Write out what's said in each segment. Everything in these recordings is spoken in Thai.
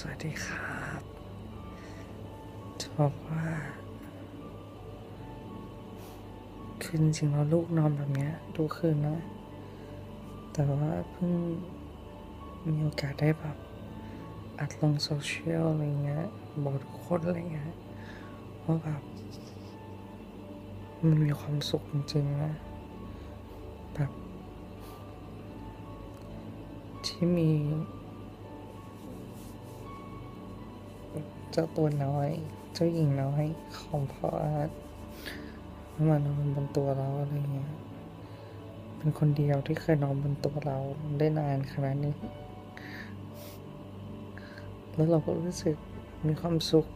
สวัสดีครับจะบอกว่า คือจริงๆแล้วลูกนอนแบบเนี้ยทุกคืนนะ แต่ว่าเพิ่งมีโอกาสได้แบบอัดลงโซเชียลอะไรเงี้ย บอกทุกคนอะไรเงี้ยว่าแบบ มันมีความสุขจริงๆนะ แบบ ที่มี จ้าตัวน้อย เจ้าหญิงน้อยของพ่ออาร์ตมานอนบนตัวเราอะไรเงี้ย เป็นคนเดียวที่เคยนอนบนตัวเราได้นานขนาดนี้ แล้วเราก็รู้สึกมีความสุข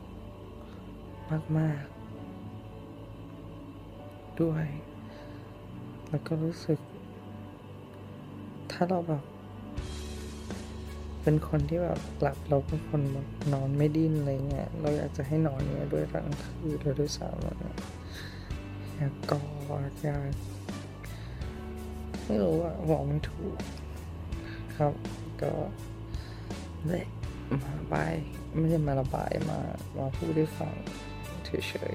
มาก ๆ ด้วย แล้วก็รู้สึก ถ้าเราแบบ เป็นคนที่แบบหลับเราเป็นคนนอนไม่ดิ้นอะไรเงี้ยเราอยากจะให้นอนเนี่ยด้วยทั้งคืนเลยด้วยซ้ำอะไรเงี้ยอยากกอดอยากไม่รู้อะบอกไม่ถูก ครับก็เลยมาระบายไม่ได้มาระบายมามาพูดให้ฟังเฉย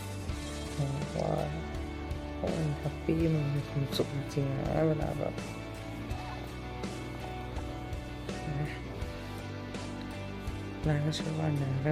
ๆว่าว่ามันแฮปปี้มันมีความสุขจริงนะเวลาแบบ นายก็เชื่อว่านายก็